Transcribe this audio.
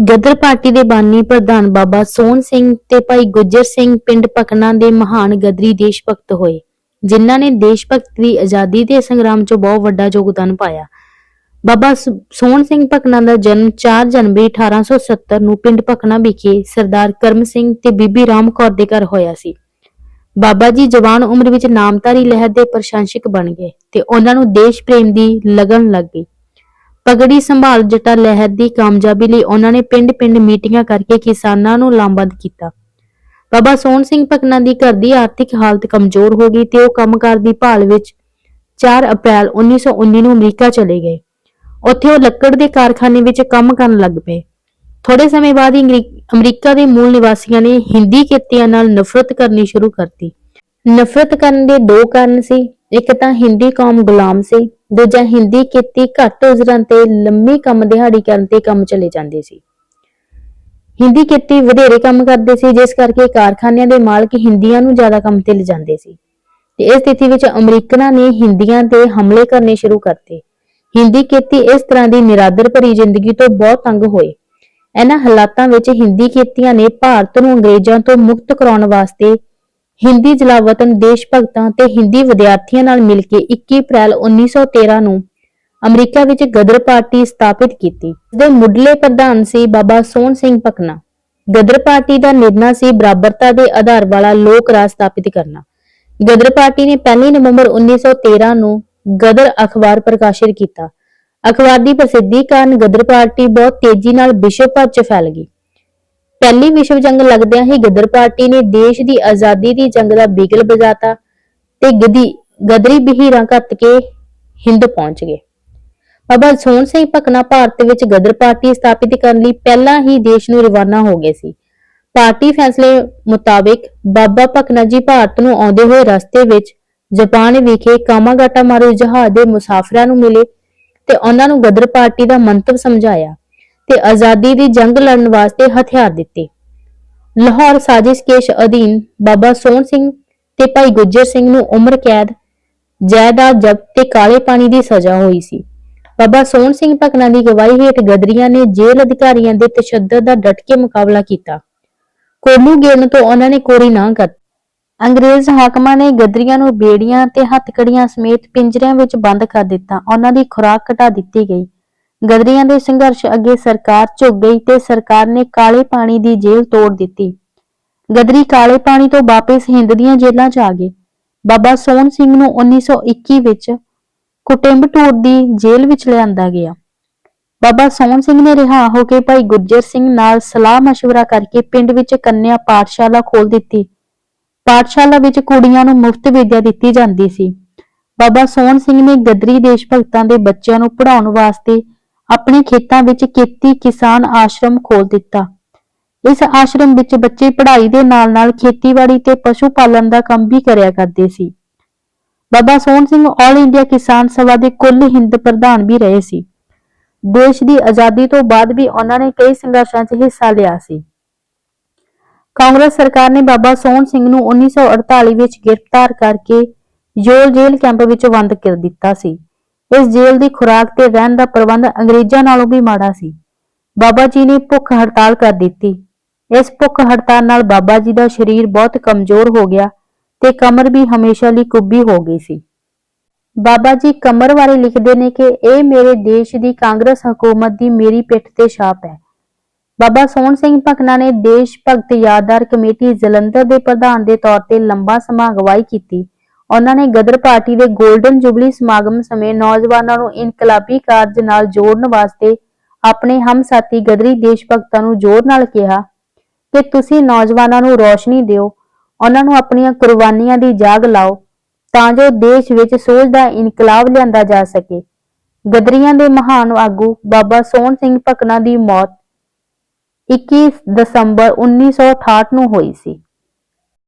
ਗਦਰ party ਦੇ ਬਾਨੀ ਪ੍ਰਧਾਨ ਬਾਬਾ ਸੋਹਣ ਸਿੰਘ ਤੇ ਭਾਈ ਗੁੱਜਰ ਸਿੰਘ ਪਿੰਡ ਪਕਣਾ ਦੇ ਮਹਾਨ ਗਦਰੀ ਦੇਸ਼ ਭਗਤ ਹੋਏ, ਜਿਨ੍ਹਾਂ ਨੇ ਦੇਸ਼ ਭਗਤ ਦੀ ਆਜ਼ਾਦੀ ਦੇ ਸੰਗਰਾਮ 'ਚ ਬਹੁਤ ਵੱਡਾ ਯੋਗਦਾਨ ਪਾਇਆ। ਬਾਬਾ ਸ- ਸੋਹਣ ਸਿੰਘ ਭਕਨਾ ਦਾ ਜਨਮ 4 ਜਨਵਰੀ 1870 ਨੂੰ ਪਿੰਡ ਭਕਨਾ ਵਿਖੇ ਸਰਦਾਰ ਕਰਮ ਸਿੰਘ ਤੇ ਬੀਬੀ ਰਾਮ ਕੌਰ ਦੇ ਘਰ ਹੋਇਆ ਸੀ। ਬਾਬਾ ਜੀ ਜਵਾਨ ਉਮਰ ਵਿੱਚ ਨਾਮਧਾਰੀ ਲਹਿਰ ਦੇ ਪ੍ਰਸ਼ੰਸਕ ਬਣ ਗਏ ਤੇ ਉਹਨਾਂ ਨੂੰ ਦੇਸ਼ ਪ੍ਰੇਮ ਦੀ ਲਗਨ ਲੱਗ ਗਈ। ਪਗੜੀ ਸੰਭਾਲ ਜੱਟਾ ਲਹਿਰ ਦੀ ਕਾਮਯਾਬੀ ਲਈ ਉਹਨਾਂ ਨੇ ਪਿੰਡ-ਪਿੰਡ ਮੀਟਿੰਗਾਂ ਕਰਕੇ ਕਿਸਾਨਾਂ ਨੂੰ ਲਾਮਬੰਦ ਕੀਤਾ। ਬਾਬਾ ਸੋਹਣ ਸਿੰਘ ਭਕਨਾ ਦੀ ਘਰ ਦੀ ਆਰਥਿਕ ਹਾਲਤ ਕਮਜ਼ੋਰ ਹੋ ਗਈ ਤੇ ਉਹ ਕੰਮਕਾਰ ਦੀ ਭਾਲ ਵਿੱਚ 4 ਅਪ੍ਰੈਲ 1919 ਨੂੰ ਅਮਰੀਕਾ ਚਲੇ ਗਏ। ਉੱਥੇ ਉਹ ਲੱਕੜ ਦੇ ਕਾਰਖਾਨੇ ਵਿੱਚ ਕੰਮ ਕਰਨ ਲੱਗ ਪਏ। ਥੋੜੇ ਸਮੇਂ ਬਾਅਦ ਅਮਰੀਕਾ ਦੇ ਮੂਲ ਨਿਵਾਸੀਆਂ ਨੇ ਹਿੰਦੀ ਕਿੱਤਿਆਂ ਨਾਲ ਨਫ਼ਰਤ ਕਰਨੀ ਸ਼ੁਰੂ ਕਰਤੀ। ਨਫ਼ਰਤ ਕਰਨ ਦੇ ਦੋ ਕਾਰਨ ਸੀ। ਇੱਕ ਤਾਂ ਹਿੰਦੀ ਕੌਮ ਗੁਲਾਮ ਸੀ, ਦੂਜਾ ਹਿੰਦੀ ਕਿੱਤੀ ਘੱਟ ਉਜਰਾਂ ਤੇ ਲੰਮੀ ਕੰਮ ਦਿਹਾੜੀ ਕਰਨ ਤੇ ਕੰਮ ਚਲੇ ਜਾਂਦੇ ਸੀ। ਹਿੰਦੀ ਕਿੱਤੀ ਵਧੇਰੇ ਕੰਮ ਕਰਦੇ ਸੀ, ਜਿਸ ਕਰਕੇ ਕਾਰਖਾਨਿਆਂ ਦੇ ਮਾਲਕ ਹਿੰਦੀਆਂ ਨੂੰ ਜ਼ਿਆਦਾ ਕੰਮ ਤੇ ਲਿਜਾਂਦੇ ਸੀ। ਤੇ ਇਸ ਸਥਿਤੀ ਵਿੱਚ ਅਮਰੀਕਨਾਂ ਨੇ ਹਿੰਦੀਆਂ ਤੇ ਹਮਲੇ ਕਰਨੇ ਸ਼ੁਰੂ ਕਰਤੇ। ਹਿੰਦੀ ਕਿੱਤੀ ਇਸ ਤਰ੍ਹਾਂ ਦੀ ਨਿਰਾਦਰ ਭਰੀ ਜ਼ਿੰਦਗੀ ਤੋਂ ਬਹੁਤ ਤੰਗ ਹੋਏ। ਇਹਨਾਂ ਹਾਲਾਤਾਂ ਵਿੱਚ ਹਿੰਦੀ ਕਿੱਤੀਆਂ ਨੇ ਭਾਰਤ ਨੂੰ ਅੰਗਰੇਜ਼ਾਂ ਤੋਂ ਮੁਕਤ ਕਰਾਉਣ ਵਾਸਤੇ ਹਿੰਦੀ ਜਲਾਵਤਨ ਦੇਸ਼ ਭਗਤਾਂ ਤੇ ਹਿੰਦੀ ਵਿਦਿਆਰਥੀਆਂ ਨਾਲ ਮਿਲ ਕੇ 21 ਅਪ੍ਰੈਲ 1913 ਨੂੰ ਅਮਰੀਕਾ ਵਿੱਚ ਗਦਰ ਪਾਰਟੀ ਸਥਾਪਿਤ ਕੀਤੀ ਇਸ ਦੇ ਮੁੱਢਲੇ ਪ੍ਰਧਾਨ ਸੀ ਬਾਬਾ ਸੋਹਣ ਸਿੰਘ ਪਕਨਾ ਗਦਰ ਪਾਰਟੀ ਦਾ ਨਿਰਣਾ ਸੀ ਬਰਾਬਰਤਾ ਦੇ ਆਧਾਰ ਵਾਲਾ ਲੋਕ ਰਾਜ ਸਥਾਪਿਤ ਕਰਨਾ। ਗਦਰ ਪਾਰਟੀ ਨੇ 1 ਨਵੰਬਰ 1913 ਨੂੰ ਗਦਰ ਅਖਬਾਰ ਪ੍ਰਕਾਸ਼ਿਤ ਕੀਤਾ। ਅਖਬਾਰ ਦੀ ਪ੍ਰਸਿੱਧੀ ਕਾਰਨ ਗਦਰ ਪਾਰਟੀ ਬਹੁਤ ਤੇਜ਼ੀ ਨਾਲ ਵਿਸ਼ਵ ਭਰ 'ਚ ਫੈਲ ਗਈ। ਪਹਿਲੀ ਵਿਸ਼ਵ ਜੰਗ ਲੱਗਦਿਆਂ ਹੀ ਗਦਰ ਪਾਰਟੀ ਨੇ ਦੇਸ਼ ਦੀ ਆਜ਼ਾਦੀ ਦੀ ਜੰਗ ਦਾ ਬਿਗਲ ਵਜਾਤਾ ਤੇ ਗਦੀ ਗਦਰੀ ਬਹੀਰਾਂ ਘੱਤ ਕੇ ਹਿੰਦ ਪਹੁੰਚ ਗਏ। ਬਾਬਾ ਸੋਹਣ ਸਿੰਘ ਭਕਨਾ ਭਾਰਤ ਵਿੱਚ ਗਦਰ ਪਾਰਟੀ ਸਥਾਪਿਤ ਕਰਨ ਲਈ ਪਹਿਲਾਂ ਹੀ ਦੇਸ਼ ਨੂੰ ਰਵਾਨਾ ਹੋ ਗਏ ਸੀ। ਪਾਰਟੀ ਫੈਸਲੇ ਮੁਤਾਬਿਕ ਬਾਬਾ ਭਕਨਾ ਜੀ ਭਾਰਤ ਨੂੰ ਆਉਂਦੇ ਹੋਏ ਰਸਤੇ ਵਿੱਚ ਜਾਪਾਨ ਵਿਖੇ ਕਾਮਾਗਾਟਾ ਮਾਰੂ ਜਹਾਜ਼ ਦੇ ਮੁਸਾਫਰਾਂ ਨੂੰ ਮਿਲੇ ਤੇ ਉਹਨਾਂ ਨੂੰ ਗਦਰ ਪਾਰਟੀ ਦਾ ਮੰਤਵ ਸਮਝਾਇਆ। ਤੇ ਆਜ਼ਾਦੀ ਦੀ ਜੰਗ ਲੜਨ ਵਾਸਤੇ ਹਥਿਆਰ ਦਿੱਤੇ। ਲਾਹੌਰ ਸਾਜ਼ਿਸ਼ ਕੇਸ਼ ਅਧੀਨ ਬਾਬਾ ਸੋਹਣ ਸਿੰਘ ਤੇ ਭਾਈ ਗੁੱਜਰ ਸਿੰਘ ਨੂੰ ਉਮਰ ਕੈਦ, ਜਾਇਦਾਦ ਜ਼ਬਤ ਤੇ ਕਾਲੇ ਪਾਣੀ ਦੀ ਸਜ਼ਾ ਹੋਈ ਸੀ। ਬਾਬਾ ਸੋਹਣ ਸਿੰਘ ਭਕਨਾ ਦੀ ਗਵਾਹੀ ਹੇਠ ਗਦਰੀਆਂ ਨੇ ਜੇਲ੍ਹ ਅਧਿਕਾਰੀਆਂ ਦੇ ਤਸ਼ੱਦਦ ਦਾ ਡਟ ਕੇ ਮੁਕਾਬਲਾ ਕੀਤਾ। ਕੋਲੂ ਗੇਰਨ ਤੋਂ ਉਹਨਾਂ ਨੇ ਕੋਰੀ ਨਾ ਕਰ ਅੰਗਰੇਜ਼ ਹਾਕਮਾਂ ਨੇ ਗਦਰੀਆਂ ਨੂੰ ਬੇੜੀਆਂ ਤੇ ਹੱਥਕੜੀਆਂ ਸਮੇਤ ਪਿੰਜਰਿਆਂ ਵਿੱਚ ਬੰਦ ਕਰ ਦਿੱਤਾ। ਉਹਨਾਂ ਦੀ ਖੁਰਾਕ ਘਟਾ ਦਿੱਤੀ ਗਈ। ਗਦਰੀਆਂ ਦੇ ਸੰਘਰਸ਼ ਅੱਗੇ ਸਰਕਾਰ ਝੁਕ ਗਈ ਤੇ ਸਰਕਾਰ ਨੇ ਕਾਲੇ ਪਾਣੀ ਦੀ ਜੇਲ੍ਹ ਤੋੜ ਦਿੱਤੀ ਗਦਰੀ ਕਾਲੇ ਪਾਣੀ ਤੋਂ ਵਾਪਸ ਹਿੰਦ ਦੀਆਂ ਜੇਲ੍ਹਾਂ 'ਚ ਆ ਗਏ ਬਾਬਾ ਸੋਹਣ ਸਿੰਘ ਨੂੰ 1921 ਵਿੱਚ ਕੁਟਿੰਬਟੂਰ ਦੀ ਜੇਲ੍ਹ ਵਿੱਚ ਲਿਆਂਦਾ ਗਿਆ ਬਾਬਾ ਸੋਹਣ ਸਿੰਘ ਨੇ ਰਿਹਾ ਹੋ ਕੇ ਭਾਈ ਗੁੱਜਰ ਸਿੰਘ ਨਾਲ ਸਲਾਹ مشورہ ਕਰਕੇ ਪਿੰਡ ਵਿੱਚ ਕੰਨਿਆ ਪਾਠਸ਼ਾਲਾ ਖੋਲ ਦਿੱਤੀ ਪਾਠਸ਼ਾਲਾ ਵਿੱਚ ਕੁੜੀਆਂ ਨੂੰ ਮੁਫਤ ਵਿੱਦਿਆ ਦਿੱਤੀ ਜਾਂਦੀ ਸੀ ਬਾਬਾ ਸੋਹਣ ਸਿੰਘ ਨੇ ਗਦਰੀ ਦੇਸ਼ ਭਗਤਾਂ ਦੇ ਬੱਚਿਆਂ ਨੂੰ ਪੜ੍ਹਾਉਣ ਵਾਸਤੇ ਆਪਣੇ ਖੇਤਾਂ ਵਿੱਚ ਖੇਤੀ ਕਿਸਾਨ ਆਸ਼ਰਮ ਖੋਲ ਦਿੱਤਾ। ਇਸ ਆਸ਼ਰਮ ਵਿੱਚ ਬੱਚੇ ਪੜ੍ਹਾਈ ਦੇ ਨਾਲ-ਨਾਲ ਖੇਤੀਬਾੜੀ ਤੇ ਪਸ਼ੂ ਪਾਲਣ ਦਾ ਕੰਮ ਵੀ ਕਰਿਆ ਕਰਦੇ ਸੀ। ਬਾਬਾ ਸੋਹਣ ਸਿੰਘ ਆਲ ਇੰਡੀਆ ਕਿਸਾਨ ਸਭਾ ਦੇ ਕੁੱਲ ਹਿੰਦ ਪ੍ਰਧਾਨ ਵੀ ਰਹੇ ਸੀ। ਦੇਸ਼ ਦੀ ਆਜ਼ਾਦੀ ਤੋਂ ਬਾਅਦ ਵੀ ਉਹਨਾਂ ਨੇ ਕਈ ਸੰਘਰਸ਼ਾਂ 'ਚ ਹਿੱਸਾ ਲਿਆ ਸੀ। ਕਾਂਗਰਸ ਸਰਕਾਰ ਨੇ ਬਾਬਾ ਸੋਹਣ ਸਿੰਘ ਨੂੰ 1948 ਵਿੱਚ ਗ੍ਰਿਫਤਾਰ ਕਰਕੇ ਯੋਲ ਜੇਲ੍ਹ ਕੈਂਪ ਵਿੱਚ ਬੰਦ ਕਰ ਦਿੱਤਾ ਸੀ। ਇਸ ਜੇਲ੍ਹ ਦੀ ਖੁਰਾਕ ਤੇ ਰਹਿਣ ਦਾ ਪ੍ਰਬੰਧ ਅੰਗਰੇਜ਼ਾਂ ਨਾਲੋਂ ਵੀ ਮਾੜਾ ਸੀ। ਬਾਬਾ ਜੀ ਨੇ ਭੁੱਖ ਹੜਤਾਲ ਕਰ ਦਿੱਤੀ। ਇਸ ਭੁੱਖ ਹੜਤਾਲ ਨਾਲ ਬਾਬਾ ਜੀ ਦਾ ਸਰੀਰ ਬਹੁਤ ਕਮਜ਼ੋਰ ਹੋ ਗਿਆ ਤੇ ਕਮਰ ਵੀ ਹਮੇਸ਼ਾ ਲਈ ਕੁੱਬੀ ਹੋ ਗਈ ਸੀ। ਬਾਬਾ ਜੀ ਕਮਰ ਬਾਰੇ ਲਿਖਦੇ ਨੇ ਕਿ ਇਹ ਮੇਰੇ ਦੇਸ਼ ਦੀ ਕਾਂਗਰਸ ਹਕੂਮਤ ਦੀ ਮੇਰੀ ਪਿੱਠ ਤੇ ਛਾਪ ਹੈ। ਬਾਬਾ ਸੋਹਣ ਸਿੰਘ ਭਕਨਾ ਨੇ ਦੇਸ਼ ਭਗਤ ਯਾਦਗਾਰ ਕਮੇਟੀ ਜਲੰਧਰ ਦੇ ਪ੍ਰਧਾਨ ਦੇ ਤੌਰ ਤੇ ਲੰਬਾ ਸਮਾਂ ਅਗਵਾਈ ਕੀਤੀ ਉਹਨਾਂ ਨੇ ਗਦਰ ਪਾਰਟੀ ਦੇ 골ਡਨ ਜੁਬਲੀ ਸਮਾਗਮ ਸਮੇਂ ਨੌਜਵਾਨਾਂ ਨੂੰ ਇਨਕਲਾਬੀ ਕਾਰਜ ਨਾਲ ਜੋੜਨ ਵਾਸਤੇ ਆਪਣੇ ਹਮਸਾਥੀ ਗਦਰੀ ਦੇਸ਼ ਭਗਤਾਂ ਨੂੰ ਜ਼ੋਰ ਨਾਲ ਕਿਹਾ ਕਿ ਤੁਸੀਂ ਨੌਜਵਾਨਾਂ ਨੂੰ ਰੋਸ਼ਨੀ ਦਿਓ, ਉਹਨਾਂ ਨੂੰ ਆਪਣੀਆਂ ਕੁਰਬਾਨੀਆਂ ਦੀ ਜਾਗ ਲਾਓ ਤਾਂ ਜੋ ਦੇਸ਼ ਵਿੱਚ ਸੋਚ ਦਾ ਇਨਕਲਾਬ ਲਿਆਂਦਾ ਜਾ ਸਕੇ। ਗਦਰੀਆਂ ਦੇ ਮਹਾਨ ਆਗੂ ਬਾਬਾ ਸੋਹਣ ਸਿੰਘ ਭਕਨਾ ਦੀ ਮੌਤ 21 ਦਸੰਬਰ 1968 ਨੂੰ ਹੋਈ ਸੀ।